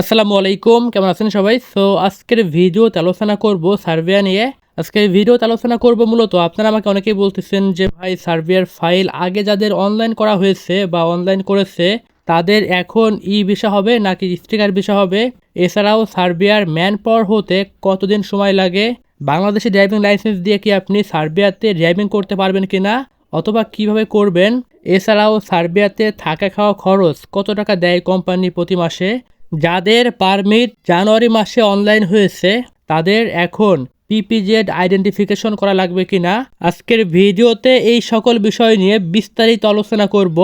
আসসালামু আলাইকুম, কেমন আছেন সবাই? সো আজকের ভিডিওতে আলোচনা করব সার্বিয়া নিয়ে। আজকের ভিডিওতে আলোচনা করব মূলত, আপনারা আমাকে অনেকেই বলতেছেন যে, ভাই সার্বিয়ার ফাইল আগে যাদের অনলাইন করা হয়েছে বা অনলাইন করেছে, তাদের এখন ই ভিসা হবে নাকি স্টিকার ভিসা হবে? এছাড়াও সার্বিয়ার ম্যান পাওয়ার হতে কতদিন সময় লাগে? বাংলাদেশে ড্রাইভিং লাইসেন্স দিয়ে কি আপনি সার্বিয়াতে ড্রাইভিং করতে পারবেন কিনা? অথবা কীভাবে করবেন? এছাড়াও সার্বিয়াতে থাকা খাওয়া খরচ কত টাকা দেয় কোম্পানি প্রতি মাসে? যাদের পারমিট জানুয়ারি মাসে অনলাইন হয়েছে, তাদের এখন পিপিজেড আইডেন্টিফিকেশন করা লাগবে কিনা? আজকের ভিডিওতে এই সকল বিষয় নিয়ে বিস্তারিত আলোচনা করব।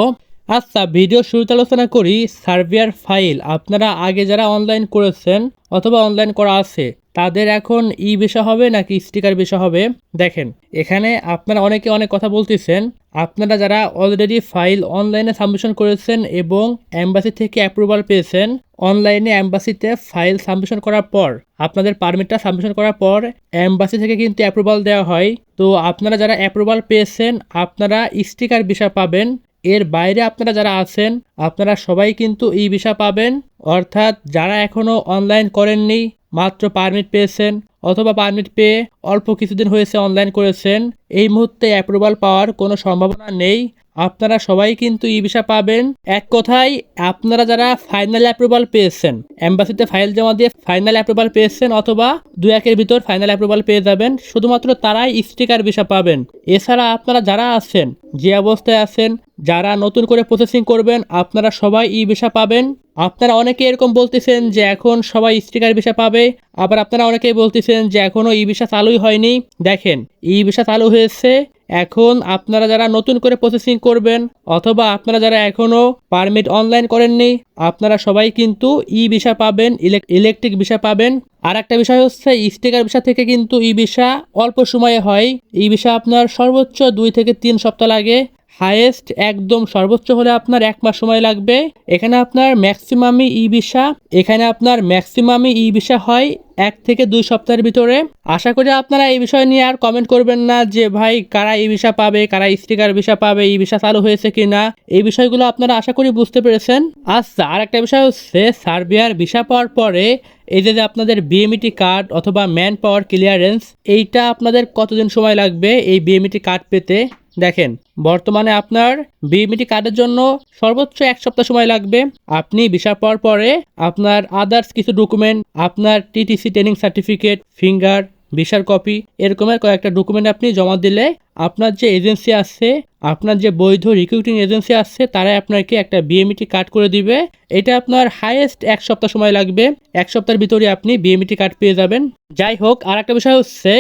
আচ্ছা ভিডিও শুরুতে আলোচনা করি সার্বিয়ার ফাইল। আপনারা আগে যারা অনলাইন করেছেন অথবা অনলাইন করা আছে, তাদের এখন ই ভিসা হবে নাকি স্টিকার ভিসা হবে? দেখেন, এখানে আপনারা অনেকে অনেক কথা বলতেছেন। আপনারা যারা অলরেডি ফাইল অনলাইনে সাবমিশন করেছেন এবং অ্যাম্বাসি থেকে অ্যাপ্রুভাল পেয়েছেন অনলাইনে অ্যাম্বাসিতে ফাইল সাবমিশন করার পর, আপনাদের পারমিটটা সাবমিশন করার পর অ্যাম্বাসি থেকে কিন্তু অ্যাপ্রুভাল দেওয়া হয়। তো আপনারা যারা অ্যাপ্রুভাল পেয়েছেন, আপনারা স্টিকার ভিসা পাবেন। এর বাইরে আপনারা যারা আছেন, আপনারা সবাই কিন্তু ই ভিসা পাবেন। অর্থাৎ যারা এখনও অনলাইন করেননি, মাত্র পারমিট পেয়েছেন অথবা পারমিট পেয়ে অল্প কিছুদিন হয়েছে অনলাইন করেছেন, এই মুহূর্তে অ্যাপ্রুভাল পাওয়ার কোনো সম্ভাবনা নেই। আপনারা সবাই কিন্তু ই ভিসা পাবেন। এক কথায়, আপনারা যারা ফাইনাল অ্যাপ্রুভাল পেয়েছেন এম্বাসিতে ফাইল জমা দিয়ে ফাইনাল অ্যাপ্রুভাল পেয়েছেন অথবা দু একের ভিতর ফাইনাল অ্যাপ্রুভাল পেয়ে যাবেন, শুধুমাত্র তারাই স্টিকার ভিসা পাবেন। এছাড়া আপনারা যারা আছেন, যে অবস্থায় আছেন, যারা নতুন করে প্রসেসিং করবেন, আপনারা সবাই ই ভিসা পাবেন। আপনারা অনেকে এরকম বলতেছেন যে এখন সবাই স্টিকার ভিসা পাবে, আবার আপনারা অনেকেই বলতেছেন যে এখনও ই ভিসা চালুই হয়নি। দেখেন, ই ভিসা চালু হয়েছে এখন আপনারা যারা নতুন করে প্রসেসিং করবেন, অথবা আপনারা যারা এখনও পারমিট অনলাইন করেননি, আপনারা সবাই কিন্তু ই ভিসা পাবেন ইলেকট্রিক ভিসা পাবেন। আর একটা বিষয় হচ্ছে স্টিকার ভিসা থেকে কিন্তু ই ভিসা অল্প সময়ে হয়। ই ভিসা আপনার সর্বোচ্চ দুই থেকে তিন সপ্তাহ লাগে। হায়েস্ট একদম সর্বোচ্চ হলে আপনার এক মাস সময় লাগবে। এখানে আপনার ম্যাক্সিমামই ই ভিসা এখানে আপনার ম্যাক্সিমামই ই ভিসা হয় এক থেকে দুই সপ্তাহের ভিতরে। আশা করি আপনারা এই বিষয় নিয়ে আর কমেন্ট করবেন না যে, ভাই, কারা ই ভিসা পাবে? কারা স্টিকার ভিসা পাবে? ই ভিসা চালু হয়েছে কি না এই বিষয়গুলো আপনারা আশা করি বুঝতে পেরেছেন। আচ্ছা আর একটা বিষয় হচ্ছে সার্বিয়ার ভিসা পাওয়ার পরে এই যে আপনাদের বিএমইটি কার্ড অথবা ম্যান পাওয়ার ক্লিয়ারেন্স এইটা আপনাদের কতদিন সময় লাগবে এই বিএমইটি কার্ড পেতে? দেখেন, বর্তমানে আপনার বিএমইটি কার্ডের জন্য সর্বোচ্চ এক সপ্তাহ সময় লাগবে। আপনি ভিসা পাওয়ার পরে আপনার আদার্স কিছু ডকুমেন্ট আপনার টিটিসি ট্রেনিং সার্টিফিকেট ফিঙ্গার ভিসার কপি এরকমের কয়েকটা ডকুমেন্ট আপনি জমা দিলে আপনার যে এজেন্সি আছে আপনার যে বৈধ রিক্রুটিং এজেন্সি আছে তারাই আপনাকে একটা বিএমইটি কার্ড করে দিবে। এটা আপনার হাইয়েস্ট এক সপ্তাহ সময় লাগবে। এক সপ্তাহের ভিতরে আপনি বিএমইটি কার্ড পেয়ে যাবেন। যাই হোক আর একটা বিষয় হচ্ছে,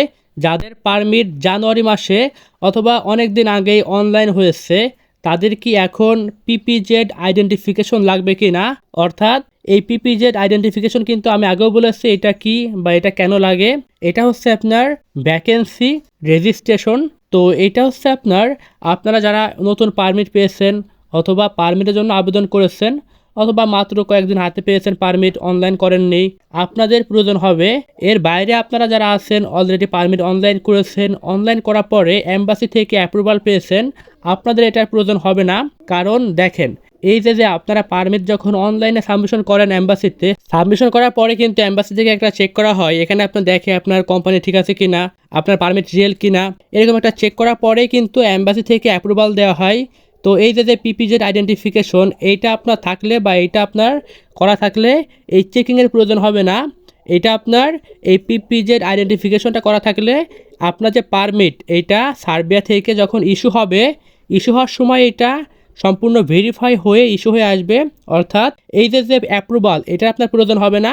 যাদের পারমিট জানুয়ারি মাসে অথবা অনেক দিন আগেই অনলাইন হয়েছে, তাদের কি এখন পিপিজেড আইডেন্টিফিকেশন লাগবে কি না অর্থাৎ, এই পিপিজেড আইডেন্টিফিকেশন কিন্তু আমি আগেও বলেছি, এটা কি বা এটা কেন লাগে? এটা হচ্ছে আপনার ভ্যাকেন্সি রেজিস্ট্রেশন তো এটা হচ্ছে আপনার আপনারা যারা নতুন পারমিট পেয়েছেন অথবা পারমিটের জন্য আবেদন করেছেন অথবা মাত্র কয়েকদিন হাতে পেয়েছেন পারমিট অনলাইন করেননি আপনাদের প্রয়োজন হবে, এর বাইরে আপনারা যারা আছেন অলরেডি পারমিট অনলাইন করেছেন। অনলাইন করার পরে অ্যাম্বাসি থেকে অ্যাপ্রুভাল পেয়েছেন, আপনাদের এটার প্রয়োজন হবে না। কারণ দেখেন, এই যে যে আপনারা পারমিট যখন অনলাইনে সাবমিশন করেন অ্যাম্বাসিতে সাবমিশন করার পরে কিন্তু অ্যাম্বাসি থেকে একটা চেক করা হয়। এখানে আপনার দেখে আপনার কোম্পানি ঠিক আছে কিনা, আপনার পারমিট রিয়েল কিনা। এরকম একটা চেক করার পরে কিন্তু অ্যাম্বাসি থেকে অ্যাপ্রুভাল দেওয়া হয়। তো এই যে যে পিপিজেড আইডেন্টিফিকেশন এইটা আপনার থাকলে বা এইটা আপনার করা থাকলে এই চেকিংয়ের প্রয়োজন হবে না। এটা আপনার এই পিপিজেড আইডেন্টিফিকেশনটা করা থাকলে আপনার যে পারমিট এইটা সার্বিয়া থেকে যখন ইস্যু হবে ইস্যু হওয়ার সময় এটা সম্পূর্ণ ভেরিফাই হয়ে ইস্যু হয়ে আসবে। অর্থাৎ এই যে যে অ্যাপ্রুভাল এটা আপনার প্রয়োজন হবে না।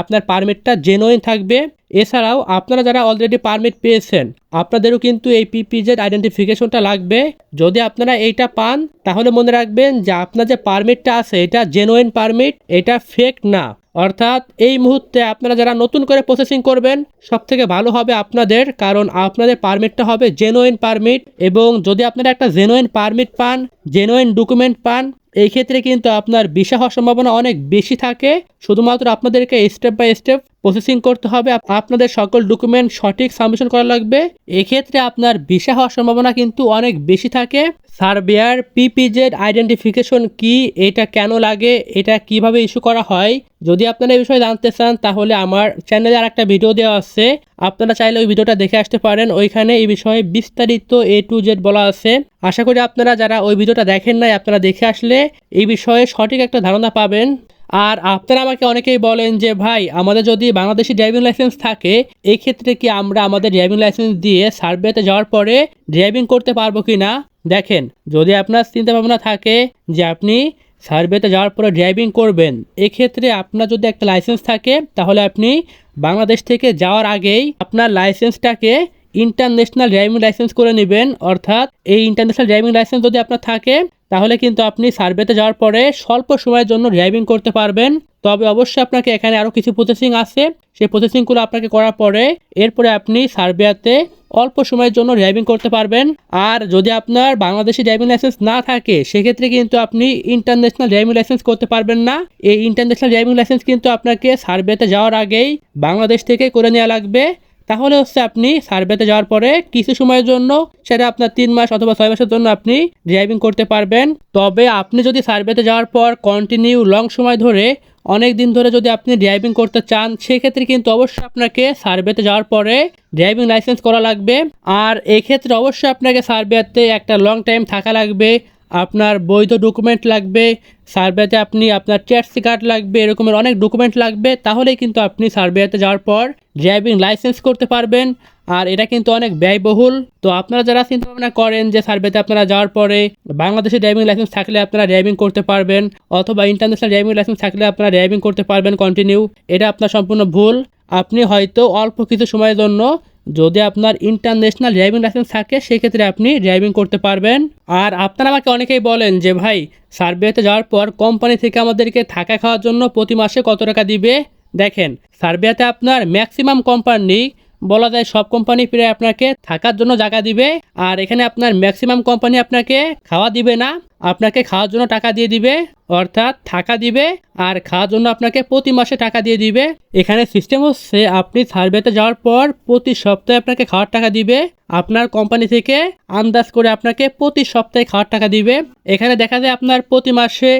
আপনার পারমিটটা জেনুইন থাকবে। এছাড়াও আপনারা যারা অলরেডি পারমিট পেয়েছেন, আপনাদেরও কিন্তু এই পিপিজেড আইডেন্টিফিকেশনটা লাগবে। যদি আপনারা এইটা পান, তাহলে মনে রাখবেন যে আপনার যে পারমিটটা আছে, এটা জেনুইন পারমিট এটা ফেক না। অর্থাৎ এই মুহূর্তে আপনারা যারা নতুন করে প্রসেসিং করবেন সব থেকে ভালো হবে আপনাদের, কারণ আপনাদের পারমিটটা হবে জেনুইন পারমিট এবং যদি আপনারা একটা জেনুইন পারমিট পান জেনুইন ডকুমেন্ট পান, এই ক্ষেত্রে কিন্তু আপনার ভিসা হওয়ার সম্ভাবনা অনেক বেশি থাকে। শুধুমাত্র আপনাদেরকে স্টেপ বাই স্টেপ প্রসেসিং করতে হবে। আপ- আপনাদের সকল ডকুমেন্ট সঠিক সাবমিশন করা লাগবে। এক্ষেত্রে আপনার ভিসা হওয়ার সম্ভাবনা কিন্তু অনেক বেশি থাকে। সার্বিয়ার পিপিজেড আইডেন্টিফিকেশন কি? এটা কেন লাগে? এটা কীভাবে ইস্যু করা হয়? যদি আপনারা এই বিষয়ে জানতে চান, তাহলে আমার চ্যানেলে আর একটা ভিডিও দেওয়া আছে। আপনারা চাইলে ওই ভিডিওটা দেখে আসতে পারেন। ওইখানে এই বিষয়ে বিস্তারিত এ টু জেড বলা আছে। আশা করি আপনারা যারা ওই ভিডিওটা দেখেন নাই, আপনারা দেখে আসলে এই বিষয়ে সঠিক একটা ধারণা পাবেন। আর আপনারা আমাকে অনেকেই বলেন যে, ভাই, আমাদের যদি বাংলাদেশি ড্রাইভিং লাইসেন্স থাকে এই ক্ষেত্রে কি আমরা আমাদের ড্রাইভিং লাইসেন্স দিয়ে সার্ভেতে যাওয়ার পরে ড্রাইভিং করতে পারব কি না দেখেন, যদি আপনার চিন্তা ভাবনা থাকে যে, আপনি সার্ভেতে যাওয়ার পরে ড্রাইভিং করবেন, এক্ষেত্রে আপনার যদি একটা লাইসেন্স থাকে, তাহলে আপনি বাংলাদেশ থেকে যাওয়ার আগেই আপনার লাইসেন্সটাকে ইন্টারন্যাশনাল ড্রাইভিং লাইসেন্স করে নেবেন, অর্থাৎ এই ইন্টারন্যাশনাল ড্রাইভিং লাইসেন্স যদি আপনার থাকে, তাহলে কিন্তু আপনি সার্ভেতে যাওয়ার পরে স্বল্প সময়ের জন্য ড্রাইভিং করতে পারবেন। তবে অবশ্যই আপনাকে এখানে আরও কিছু প্রসেসিং আছে। সেই প্রসেসিংগুলো আপনাকে করার পরে এরপরে আপনি সার্বিয়াতে অল্প সময়ের জন্য ড্রাইভিং করতে পারবেন। আর যদি আপনার বাংলাদেশি ড্রাইভিং লাইসেন্স না থাকে, সেক্ষেত্রে কিন্তু আপনি ইন্টারন্যাশনাল ড্রাইভিং লাইসেন্স করতে পারবেন না। এই ইন্টারন্যাশনাল ড্রাইভিং লাইসেন্স কিন্তু আপনাকে সার্ভেতে যাওয়ার আগেই বাংলাদেশ থেকে করে নেওয়া লাগবে। তাহলে হচ্ছে আপনি সার্ভেতে যাওয়ার পরে কিছু সময়ের জন্য, সেটা আপনার তিন মাস অথবা ছয় মাসের জন্য আপনি ড্রাইভিং করতে পারবেন। তবে আপনি যদি সার্ভেতে যাওয়ার পর কন্টিনিউ লং সময় ধরে অনেক দিন ধরে যদি আপনি ড্রাইভিং করতে চান, সেক্ষেত্রে কিন্তু অবশ্যই আপনাকে সার্ভেতে যাওয়ার পরে ড্রাইভিং লাইসেন্স করা লাগবে। আর এক্ষেত্রে অবশ্যই আপনাকে সার্ভেতে একটা লং টাইম থাকা লাগবে। আপনার বৈধ ডকুমেন্ট লাগবে সার্ভেতে আপনি আপনার ট্যাক্সি কার্ড লাগবে, এরকমের অনেক ডকুমেন্ট লাগবে, তাহলেই কিন্তু আপনি সার্ভেতে যাওয়ার পর ড্রাইভিং লাইসেন্স করতে পারবেন। আর এটা কিন্তু অনেক ব্যয়বহুল। তো আপনারা যারা চিন্তা ভাবনা করেন যে সার্ভেতে আপনারা যাওয়ার পরে বাংলাদেশে ড্রাইভিং লাইসেন্স থাকলে আপনারা ড্রাইভিং করতে পারবেন, অথবা ইন্টারন্যাশনাল ড্রাইভিং লাইসেন্স থাকলে আপনারা ড্রাইভিং করতে পারবেন কন্টিনিউ এটা আপনার সম্পূর্ণ ভুল। আপনি হয়তো অল্প কিছু সময়ের জন্য যদি আপনার ইন্টারন্যাশনাল ড্রাইভিং লাইসেন্স থাকে, সেক্ষেত্রে আপনি ড্রাইভিং করতে পারবেন। আর আপনারা আমাকে অনেকেই বলেন যে, ভাই সার্ভেতে যাওয়ার পর কোম্পানি থেকে আমাদেরকে থাকা খাওয়ার জন্য প্রতি মাসে কত টাকা দিবে? দেখেন সার্বিয়াতে আপনার ম্যাক্সিমাম কোম্পানি বলা যায় সব কোম্পানি প্রায় আপনাকে থাকার জন্য জায়গা দিবে। আর এখানে আপনার ম্যাক্সিমাম কোম্পানি আপনাকে খাওয়া দিবে না। আপনাকে খাওয়ার জন্য টাকা দিয়ে দিবে, অর্থাৎ থাকা দিবে, আর খাওয়ার জন্য আপনাকে প্রতি মাসে টাকা দিয়ে দিবে। এখানে সিস্টেম হচ্ছে আপনি সার্ভেতে যাওয়ার পর প্রতি সপ্তাহে আপনাকে খাওয়ার টাকা দিবে। আপনার কোম্পানি থেকে আন্দাজ করে আপনাকে প্রতি সপ্তাহে খাওয়ার টাকা দিবে। এখানে দেখা যায় আপনার প্রতি মাসে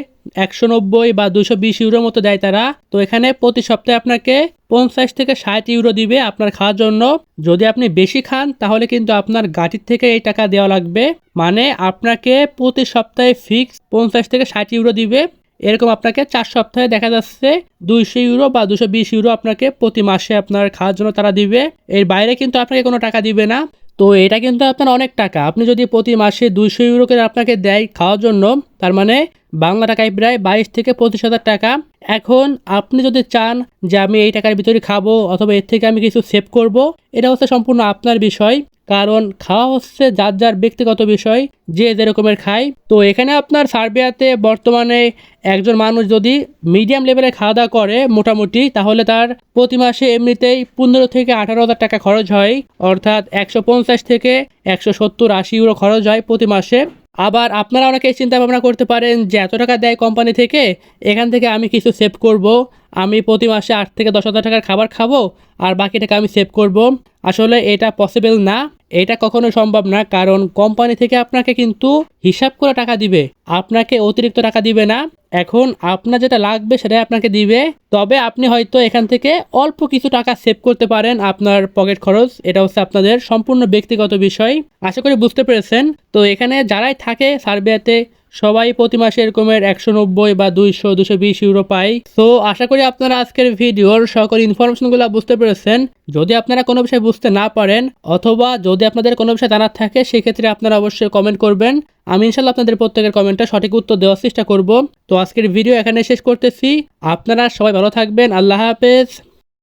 একশো নব্বই বা দুশো বিশ ইউরোর মতো দেয় তারা। তো এখানে প্রতি সপ্তাহে আপনাকে পঞ্চাশ থেকে ষাট ইউরো দিবে আপনার খাওয়ার জন্য। যদি আপনি বেশি খান, তাহলে কিন্তু আপনার গাড়ির থেকে এই টাকা দেওয়া লাগবে। মানে আপনাকে প্রতি সপ্তাহে ফিক্স পঞ্চাশ থেকে ষাট ইউরো দিবে। এরকম আপনাকে চার সপ্তাহে দেখা যাচ্ছে দুইশো ইউরো বা দুশো বিশ ইউরো আপনাকে প্রতি মাসে আপনার খাওয়ার জন্য তারা দিবে। এর বাইরে কিন্তু আপনাকে কোনো টাকা দিবে না। তো এটা কিন্তু আপনার অনেক টাকা। আপনি যদি প্রতি মাসে দুইশো ইউরো করে আপনাকে দেয় খাওয়ার জন্য, তার মানে বাংলা টাকায় প্রায় বাইশ থেকে পঁচিশ হাজার টাকা। এখন আপনি যদি চান যে আমি এই টাকার ভিতরে খাব অথবা এর থেকে আমি কিছু সেভ করব, এটা হচ্ছে সম্পূর্ণ আপনার বিষয়। কারণ খাওয়া হচ্ছে যার যার ব্যক্তিগত বিষয়, যে যেরকমের খায়। তো এখানে আপনার সার্বিয়াতে বর্তমানে একজন মানুষ যদি মিডিয়াম লেভেলে খাওয়া দাওয়া করে মোটামুটি, তাহলে তার প্রতি মাসে এমনিতেই পনেরো থেকে আঠারো হাজার টাকা খরচ হয়। অর্থাৎ একশো পঞ্চাশ থেকে একশো সত্তর, আশি ইউরো খরচ হয় প্রতি মাসে। আবার আপনারা অনেকেই চিন্তা ভাবনা করতে পারেন যে, এত টাকা দেয় কোম্পানি থেকে, এখান থেকে আমি কিছু সেভ করব। আমি প্রতি মাসে আট থেকে দশ হাজার টাকার খাবার খাব, আর বাকি টাকা আমি সেভ করব। আসলে এটা পসিবল না। এটা কখনো সম্ভব না, কারণ কোম্পানি থেকে আপনাকে কিন্তু হিসাব করে টাকা দিবে। আপনাকে অতিরিক্ত টাকা দিবে না। এখন আপনার যেটা লাগবে সেটাই আপনাকে দিবে। তবে আপনি হয়তো এখান থেকে অল্প কিছু টাকা সেভ করতে পারেন আপনার পকেট খরচ। এটা হচ্ছে আপনাদের সম্পূর্ণ ব্যক্তিগত বিষয়। আশা করি বুঝতে পেরেছেন। তো এখানে যারাই থাকে সার্বিয়াতে সবাই প্রতি মাসে এরকমের একশো নব্বই বা দুইশো দুশো বিশ ইউরো পায়। তো আশা করি আপনারা আজকের ভিডিওর সকল ইনফরমেশনগুলো বুঝতে পেরেছেন। যদি আপনারা কোনো বিষয় বুঝতে না পারেন, অথবা যদি আপনাদের কোনো বিষয় জানার থাকে, সেক্ষেত্রে আপনারা অবশ্যই কমেন্ট করবেন। আমি ইনশাল্লাহ আপনাদের প্রত্যেকের কমেন্টে সঠিক উত্তর দেওয়ার চেষ্টা করব। তো আজকের ভিডিও এখানে শেষ করতেছি। আপনারা সবাই ভালো থাকবেন। আল্লাহ হাফেজ।